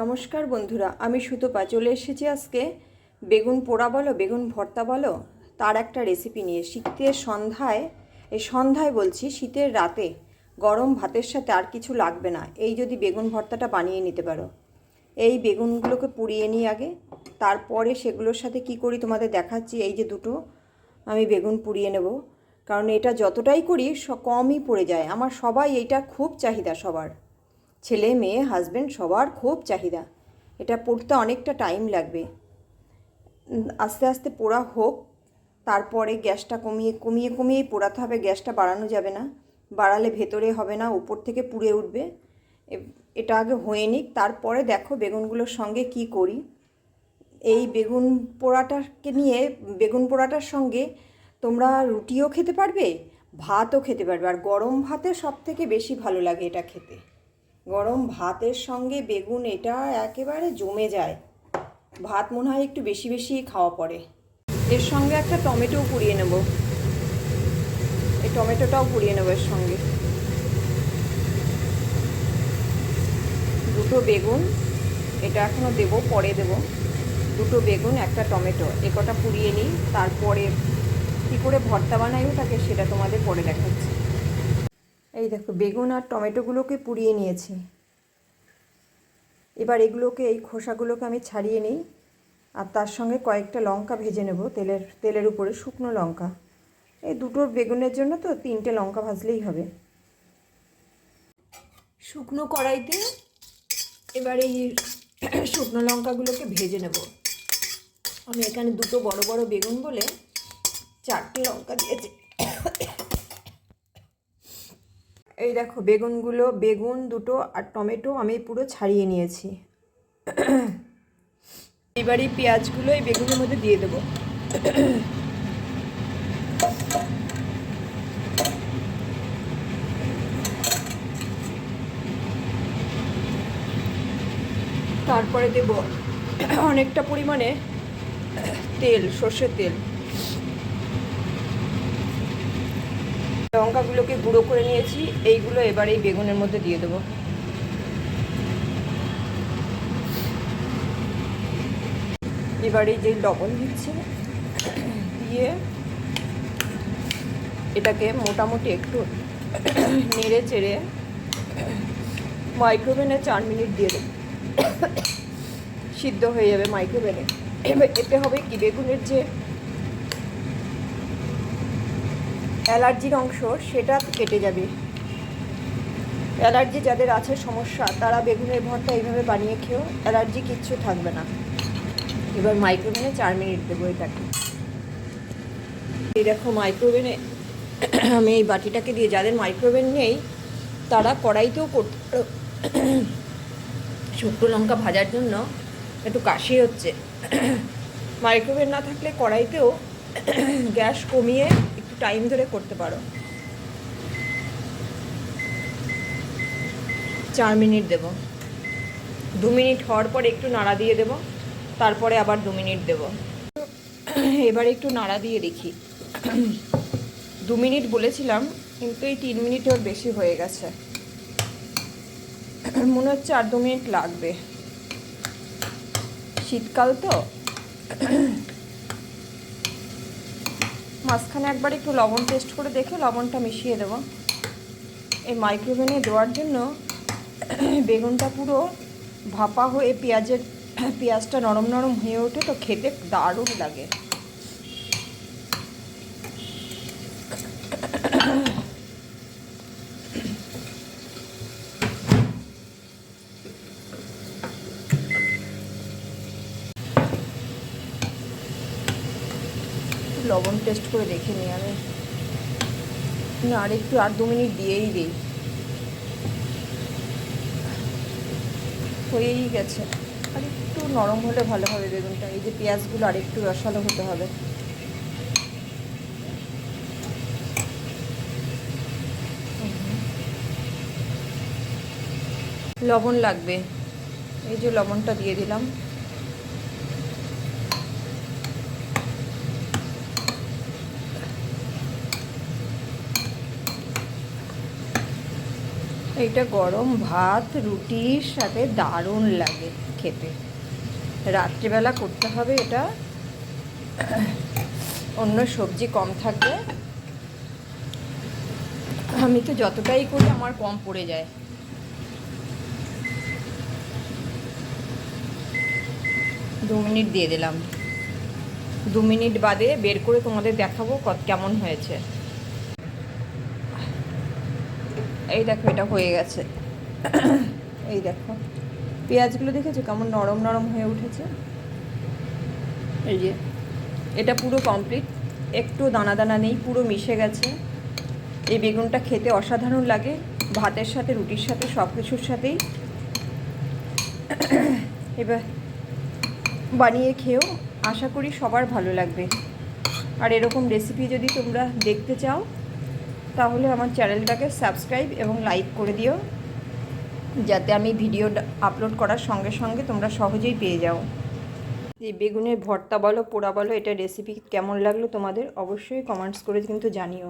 নমস্কার বন্ধুরা, আমি সুতপা। চলে এসেছি আজকে বেগুন পোড়া বলো, বেগুন ভর্তা বলো, তার একটা রেসিপি নিয়ে। শীতের সন্ধ্যায়, এই সন্ধ্যায় বলছি, শীতের রাতে গরম ভাতের সাথে আর কিছু লাগবে না। এই যদি বেগুন ভর্তাটা বানিয়ে নিতে পারো। এই বেগুনগুলোকে পুড়িয়ে নিই আগে, তারপরে সেগুলোর সাথে কি করি তোমাদের দেখাচ্ছি। এই যে দুটো আমি বেগুন পুড়িয়ে নেব, কারণ এটা যতটাই করি কমই পড়ে যায়। আমার সবাই এইটা খুব চাহিদা সবার। ছেলে মেয়ে হাজব্যান্ড সবার খুব চাহিদা। এটা পড়তে অনেকটা টাইম লাগবে। আস্তে আস্তে পোড়া হোক, তারপরে গ্যাসটা কমিয়ে কমিয়ে, কমিয়েই পোড়াতে হবে, গ্যাসটা বাড়ানো যাবে না। বাড়ালে ভেতরে হবে না, উপর থেকে পুড়ে উঠবে। এটা আগে হয়ে নিক, তারপরে দেখো বেগুনগুলোর সঙ্গে কি করি। এই বেগুন পোড়াটাকে নিয়ে, বেগুন পোড়াটার সঙ্গে তোমরা রুটিও খেতে পারবে, ভাতও খেতে পারবে। আর গরম ভাতে সব থেকে বেশি ভালো লাগে এটা খেতে। গরম ভাতের সঙ্গে বেগুন, এটা একেবারে জমে যায়। ভাত মনে হয় একটু বেশি বেশি খাওয়া পড়ে। এর সঙ্গে একটা টমেটোও পুড়িয়ে নেব। এই টমেটোটাও পুড়িয়ে নেব এর সঙ্গে। দুটো বেগুন, এটা এখনও দেবো, পরে দেবো। দুটো বেগুন, একটা টমেটো, এ কটা পুড়িয়ে নিই। তারপরে কী করে ভর্তা বানাই ওটাকে সেটা তোমাদের পরে দেখাচ্ছি। এই দেখো, বেগুন আর টমেটোগুলোকে পুড়িয়ে নিয়েছি। এবার এগুলোকে, এই খোসাগুলোকে আমি ছাড়িয়ে নিই, আর তার সঙ্গে কয়েকটা লঙ্কা ভেজে নেব, তেলের তেলের উপরে শুকনো লঙ্কা। এই দুটোর বেগুনের জন্য তো তিনটে লঙ্কা ভাজলেই হবে। শুকনো কড়াইতে এবার এই শুকনো লঙ্কাগুলোকে ভেজে নেব। আমি এখানে দুটো বড় বড় বেগুন বলে চারটে লঙ্কা দিয়েছি। এই দেখো, বেগুনগুলো, বেগুন দুটো আর টমেটো আমি পুরো ছাড়িয়ে নিয়েছি। এবার এই পেঁয়াজগুলো এই বেগুনের মধ্যে দিয়ে দেবো। তারপরে দেব অনেকটা পরিমাণে তেল, সর্ষের তেল। লঙ্কাগুলোকে গুঁড়ো করে নিয়েছি। এইগুলো এবার এই বেগুনের মধ্যে দিয়ে দেবো। এবারে যে লবণ দিচ্ছে দিয়ে এটাকে মোটামুটি একটু নেড়ে চেড়ে মাইক্রোওভেনে চার মিনিট দিয়ে দেবো। সিদ্ধ হয়ে যাবে মাইক্রোওভেনে। এতে হবে কি? বেগুনের যে অ্যালার্জির অংশ, সেটা কেটে যাবে। অ্যালার্জি যাদের আছে সমস্যা, তারা বেগুনের ভর্তা এইভাবে বানিয়ে খেয়েও অ্যালার্জি কিচ্ছু থাকবে না। এবার মাইক্রোওভেনে চার মিনিট দেবো এটাকে। এই দেখো মাইক্রোওভেনে, আমি এই বাটিটাকে দিয়ে, যাদের মাইক্রোওভেন নেই, তারা কড়াইতেও করতে শুকনো লঙ্কা ভাজার জন্য একটু কাশি হচ্ছে। মাইক্রোওভেন না থাকলে কড়াইতেও গ্যাস কমিয়ে টাইম ধরে করতে পারো। চার মিনিট দেব। দু মিনিট হওয়ার পর একটু নাড়া দিয়ে দেব, তারপরে আবার দু মিনিট দেব। এবার একটু নাড়া দিয়ে দেখি। দু মিনিট বলেছিলাম, কিন্তু এই তিন মিনিটের বেশি হয়ে গেছে। মনে হচ্ছে আর দু মিনিট লাগবে। শীতকাল তো? মাঝখানে একবার একটু লবণ টেস্ট করে দেখে লবণটা মিশিয়ে দেব। এই মাইক্রোওভেনে দেওয়ার জন্য বেগুনটা পুরো ভাপা হয়ে পেঁয়াজের, পেঁয়াজটা নরম নরম হয়ে ওঠে তো খেতে দারুণ লাগে। লবণ টেস্ট করে দেখে নিই আমি। আর একটু, আর দু মিনিট দিয়েই দিই। হয়েই গেছে। আর একটু নরম হলে ভালো হবে বেগুনটা। এই যে পেঁয়াজগুলো আর একটু রসালো হতে হবে। লবণ লাগবে। এই যে লবণটা দিয়ে দিলাম। এইটা গরম ভাত, রুটির সাথে দারুণ লাগে খেতে। রাত্রিবেলা করতে হবে এটা। অন্য সবজি কম থাকবে। আমি তো যতটাই করি আমার কম পড়ে যায়। দু মিনিট দিয়ে দিলাম। দু মিনিট বাদে বের করে তোমাদের দেখাবো কত কেমন হয়েছে। এই দেখো, এটা হয়ে গেছে। এই দেখো। পেঁয়াজগুলো দেখেছ কেমন নরম নরম হয়ে উঠেছে? এই যে, এটা পুরো কমপ্লিট একটু দানা দানা নেই, পুরো মিশে গেছে। এই বেগুনটা খেতে অসাধারণ লাগে। ভাতের সাথে, রুটির সাথে সব কিছুর সাথেই। এবার বানিয়ে খেয়েও আশা করি সবার ভালো লাগবে। আর এরকম রেসিপি যদি তোমরা দেখতে চাও তাহলে আমার চ্যানেলটাকে সাবস্ক্রাইব এবং লাইক করে দিও, যাতে আমি ভিডিও আপলোড করার সঙ্গে সঙ্গে তোমরা সহজেই পেয়ে যাও। এই বেগুনের ভর্তা বলো, পোড়া বলো, এটা রেসিপি কেমন লাগল তোমাদের অবশ্যই কমেন্টস করে কিন্তু জানিও।